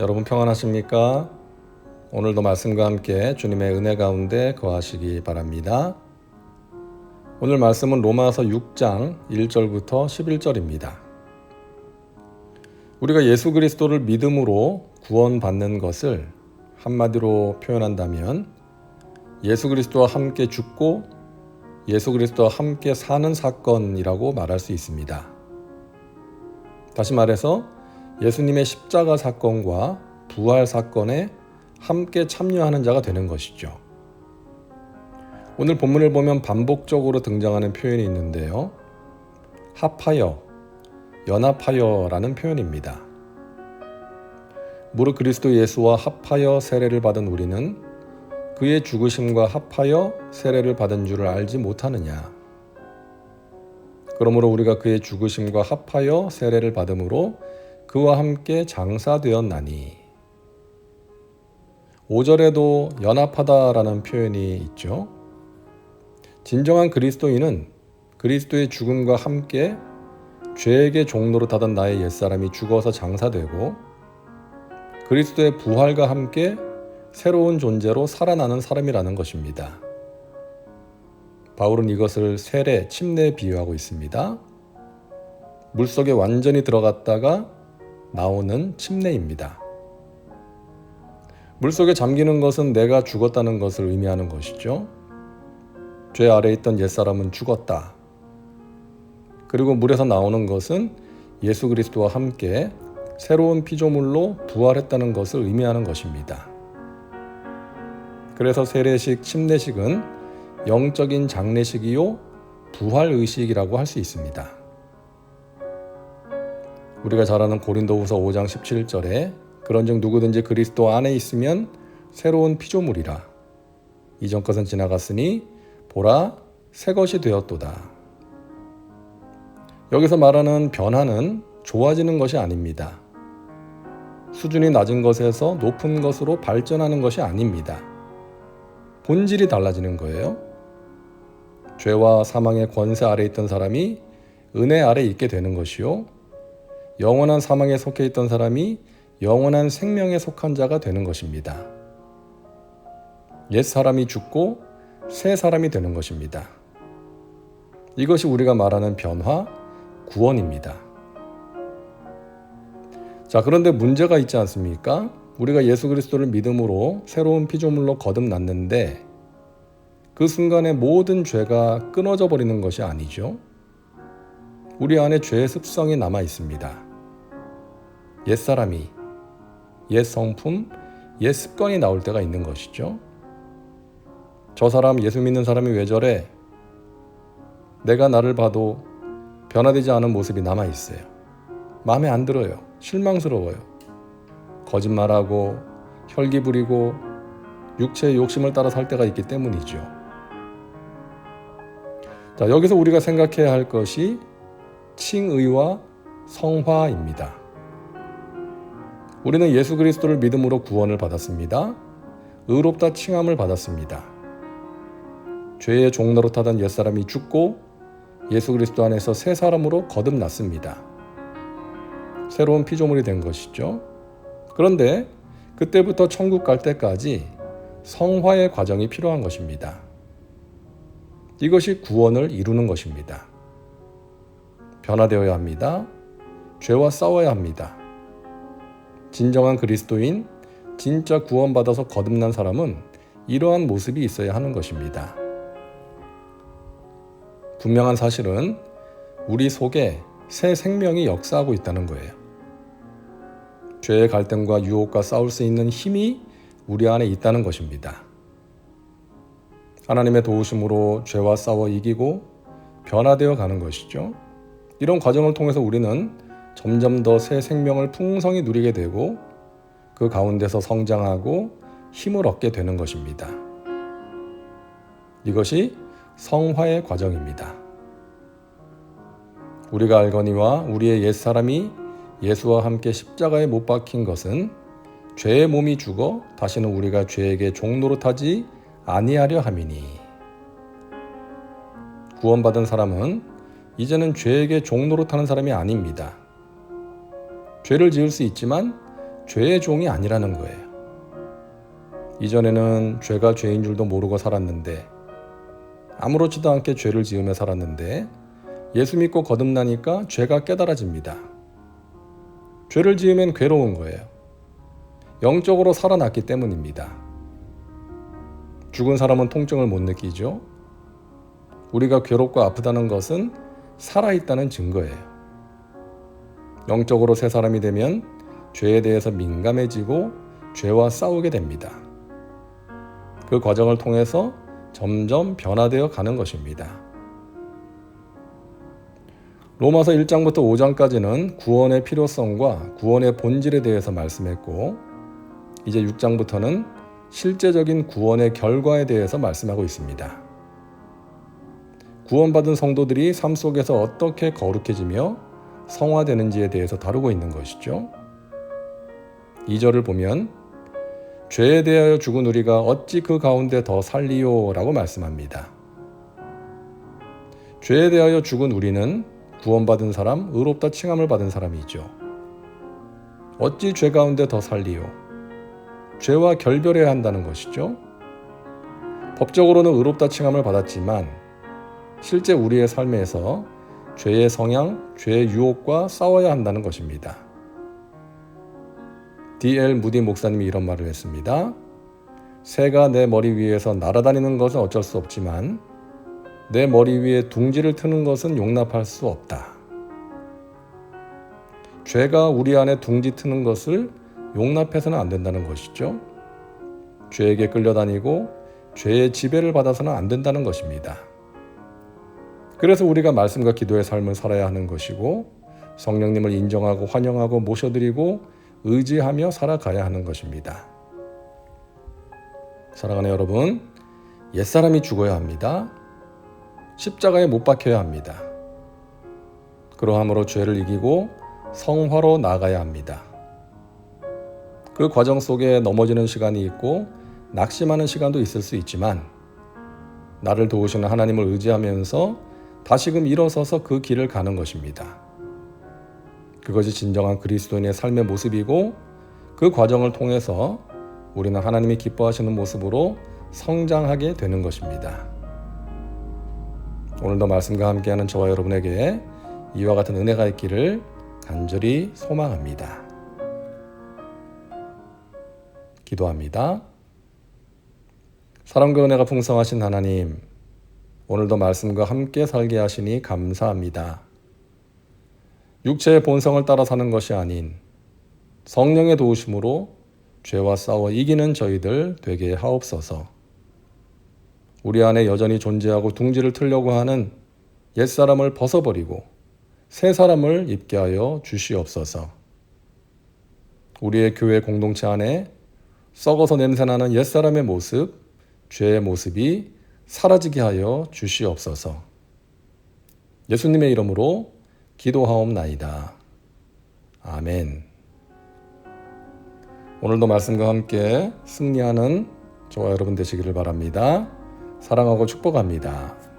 여러분 평안하십니까? 오늘도 말씀과 함께 주님의 은혜 가운데 거하시기 바랍니다. 오늘 말씀은 로마서 6장 1절부터 11절입니다. 우리가 예수 그리스도를 믿음으로 구원받는 것을 한마디로 표현한다면 예수 그리스도와 함께 죽고 예수 그리스도와 함께 사는 사건이라고 말할 수 있습니다. 다시 말해서 예수님의 십자가 사건과 부활 사건에 함께 참여하는 자가 되는 것이죠. 오늘 본문을 보면 반복적으로 등장하는 표현이 있는데요. 합하여, 연합하여라는 표현입니다. 무릇 그리스도 예수와 합하여 세례를 받은 우리는 그의 죽으심과 합하여 세례를 받은 줄을 알지 못하느냐. 그러므로 우리가 그의 죽으심과 합하여 세례를 받음으로 그와 함께 장사되었나니. 5절에도 연합하다라는 표현이 있죠. 진정한 그리스도인은 그리스도의 죽음과 함께 죄에게 종로로 타던 나의 옛사람이 죽어서 장사되고 그리스도의 부활과 함께 새로운 존재로 살아나는 사람이라는 것입니다. 바울은 이것을 세례, 침례에 비유하고 있습니다. 물속에 완전히 들어갔다가 나오는 침례입니다. 물속에 잠기는 것은 내가 죽었다는 것을 의미하는 것이죠. 죄 아래 있던 옛사람은 죽었다. 그리고 물에서 나오는 것은 예수 그리스도와 함께 새로운 피조물로 부활했다는 것을 의미하는 것입니다. 그래서 세례식, 침례식은 영적인 장례식이요 부활 의식이라고 할 수 있습니다. 우리가 잘 아는 고린도후서 5장 17절에 그런즉 누구든지 그리스도 안에 있으면 새로운 피조물이라 이전 것은 지나갔으니 보라 새 것이 되었도다. 여기서 말하는 변화는 좋아지는 것이 아닙니다. 수준이 낮은 것에서 높은 것으로 발전하는 것이 아닙니다. 본질이 달라지는 거예요. 죄와 사망의 권세 아래 있던 사람이 은혜 아래 있게 되는 것이요. 영원한 사망에 속해 있던 사람이 영원한 생명에 속한 자가 되는 것입니다. 옛 사람이 죽고 새 사람이 되는 것입니다. 이것이 우리가 말하는 변화, 구원입니다. 자, 그런데 문제가 있지 않습니까? 우리가 예수 그리스도를 믿음으로 새로운 피조물로 거듭났는데 그 순간에 모든 죄가 끊어져 버리는 것이 아니죠. 우리 안에 죄의 습성이 남아 있습니다. 옛사람이, 옛 성품, 옛 습관이 나올 때가 있는 것이죠. 저 사람 예수 믿는 사람이 왜 저래? 내가 나를 봐도 변화되지 않은 모습이 남아 있어요. 마음에 안 들어요. 실망스러워요. 거짓말하고 혈기 부리고 육체의 욕심을 따라 살 때가 있기 때문이죠. 자, 여기서 우리가 생각해야 할 것이 칭의와 성화입니다. 우리는 예수 그리스도를 믿음으로 구원을 받았습니다. 의롭다 칭함을 받았습니다. 죄의 종로로 타던 옛사람이 죽고 예수 그리스도 안에서 새 사람으로 거듭났습니다. 새로운 피조물이 된 것이죠. 그런데 그때부터 천국 갈 때까지 성화의 과정이 필요한 것입니다. 이것이 구원을 이루는 것입니다. 변화되어야 합니다. 죄와 싸워야 합니다. 진정한 그리스도인, 진짜 구원받아서 거듭난 사람은 이러한 모습이 있어야 하는 것입니다. 분명한 사실은 우리 속에 새 생명이 역사하고 있다는 거예요. 죄의 갈등과 유혹과 싸울 수 있는 힘이 우리 안에 있다는 것입니다. 하나님의 도우심으로 죄와 싸워 이기고 변화되어 가는 것이죠. 이런 과정을 통해서 우리는 점점 더 새 생명을 풍성히 누리게 되고 그 가운데서 성장하고 힘을 얻게 되는 것입니다. 이것이 성화의 과정입니다. 우리가 알거니와 우리의 옛사람이 예수와 함께 십자가에 못 박힌 것은 죄의 몸이 죽어 다시는 우리가 죄에게 종노릇하지 아니하려 함이니 구원받은 사람은 이제는 죄에게 종노릇하는 사람이 아닙니다. 죄를 지을 수 있지만 죄의 종이 아니라는 거예요. 이전에는 죄가 죄인 줄도 모르고 살았는데 아무렇지도 않게 죄를 지으며 살았는데 예수 믿고 거듭나니까 죄가 깨달아집니다. 죄를 지으면 괴로운 거예요. 영적으로 살아났기 때문입니다. 죽은 사람은 통증을 못 느끼죠. 우리가 괴롭고 아프다는 것은 살아있다는 증거예요. 영적으로 새 사람이 되면 죄에 대해서 민감해지고 죄와 싸우게 됩니다. 그 과정을 통해서 점점 변화되어 가는 것입니다. 로마서 1장부터 5장까지는 구원의 필요성과 구원의 본질에 대해서 말씀했고, 이제 6장부터는 실제적인 구원의 결과에 대해서 말씀하고 있습니다. 구원받은 성도들이 삶 속에서 어떻게 거룩해지며 성화되는지에 대해서 다루고 있는 것이죠. 2절을 보면 죄에 대하여 죽은 우리가 어찌 그 가운데 더 살리요? 라고 말씀합니다. 죄에 대하여 죽은 우리는 구원받은 사람, 의롭다 칭함을 받은 사람이죠. 어찌 죄 가운데 더 살리요? 죄와 결별해야 한다는 것이죠. 법적으로는 의롭다 칭함을 받았지만 실제 우리의 삶에서 죄의 성향, 죄의 유혹과 싸워야 한다는 것입니다. D.L. 무디 목사님이 이런 말을 했습니다. 새가 내 머리 위에서 날아다니는 것은 어쩔 수 없지만 내 머리 위에 둥지를 트는 것은 용납할 수 없다. 죄가 우리 안에 둥지 트는 것을 용납해서는 안 된다는 것이죠. 죄에게 끌려다니고 죄의 지배를 받아서는 안 된다는 것입니다. 그래서 우리가 말씀과 기도의 삶을 살아야 하는 것이고 성령님을 인정하고 환영하고 모셔드리고 의지하며 살아가야 하는 것입니다. 사랑하는 여러분, 옛사람이 죽어야 합니다. 십자가에 못 박혀야 합니다. 그러함으로 죄를 이기고 성화로 나가야 합니다. 그 과정 속에 넘어지는 시간이 있고 낙심하는 시간도 있을 수 있지만 나를 도우시는 하나님을 의지하면서 다시금 일어서서 그 길을 가는 것입니다. 그것이 진정한 그리스도인의 삶의 모습이고 그 과정을 통해서 우리는 하나님이 기뻐하시는 모습으로 성장하게 되는 것입니다. 오늘도 말씀과 함께하는 저와 여러분에게 이와 같은 은혜가 있기를 간절히 소망합니다. 기도합니다. 사랑과 은혜가 풍성하신 하나님, 오늘도 말씀과 함께 살게 하시니 감사합니다. 육체의 본성을 따라 사는 것이 아닌 성령의 도우심으로 죄와 싸워 이기는 저희들 되게 하옵소서. 우리 안에 여전히 존재하고 둥지를 틀려고 하는 옛사람을 벗어버리고 새 사람을 입게 하여 주시옵소서. 우리의 교회 공동체 안에 썩어서 냄새나는 옛사람의 모습, 죄의 모습이 사라지게 하여 주시옵소서. 예수님의 이름으로 기도하옵나이다. 아멘. 오늘도 말씀과 함께 승리하는 저와 여러분 되시기를 바랍니다. 사랑하고 축복합니다.